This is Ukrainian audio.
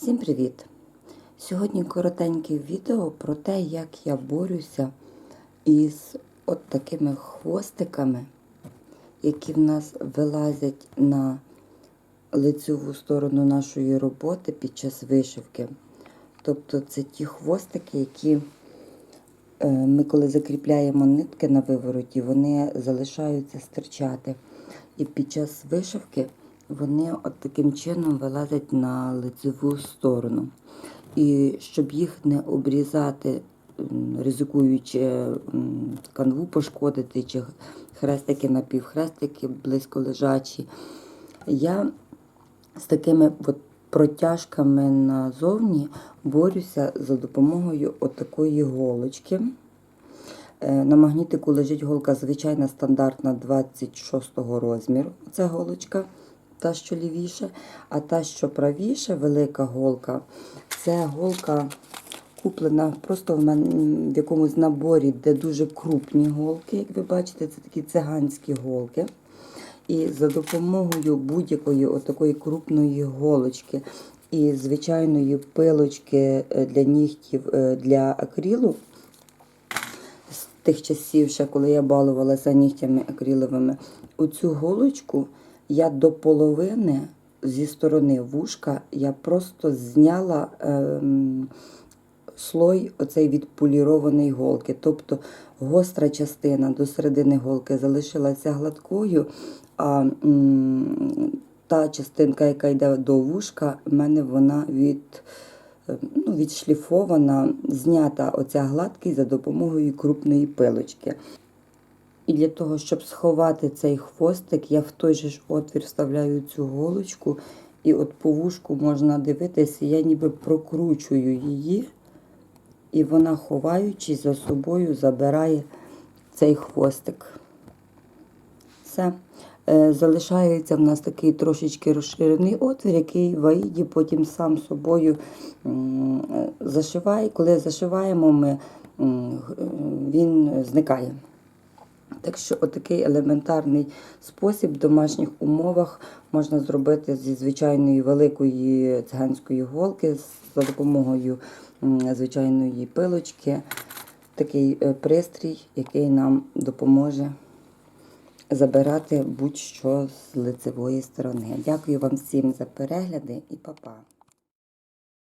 Всім привіт! Сьогодні коротеньке відео про те, як я борюся із от такими хвостиками, які в нас вилазять на лицеву сторону нашої роботи під час вишивки. Тобто це ті хвостики, які е, ми коли закріпляємо нитки на вивороті, вони залишаються стирчати. І під час вишивки вони от таким чином вилазять на лицеву сторону. І щоб їх не обрізати, ризикуючи канву пошкодити, чи хрестики напівхрестики близько лежачі, я з такими от протяжками назовні борюся за допомогою отакої голочки. Е, На магнітику лежить голка звичайна стандартна 26 розміру. Це голочка, та, що лівіше, а та, що правіше, велика голка, це голка куплена просто в мене в якомусь наборі, де дуже крупні голки. Як ви бачите, це такі циганські голки. І за допомогою будь-якої отакої крупної голочки і звичайної пилочки е, для нігтів е, для акрилу, з тих часів, ще коли я балувалася нігтями акриловими, оцю голочку я до половини зі сторони вушка я просто зняла ем, слой оцей від голки. Тобто гостра частина до середини голки залишилася гладкою, а м, та частинка, яка йде до вушка, в мене вона від, е, ну, відшліфована, знята оця гладкість за допомогою крупної пилочки. І для того, щоб сховати цей хвостик, я в той же ж отвір вставляю цю голочку, і от по вушку можна дивитися, я ніби прокручую її, і вона, ховаючись за собою, забирає цей хвостик. Все. Е, Залишається в нас такий трошечки розширений отвір, який в аїді потім сам собою е, зашиває. Коли зашиваємо, ми, е, він зникає. Так що отакий елементарний спосіб в домашніх умовах можна зробити зі звичайної великої циганської голки за допомогою звичайної пилочки. Такий е, пристрій, який нам допоможе забирати будь-що з лицевої сторони. Дякую вам всім за перегляди і па-па.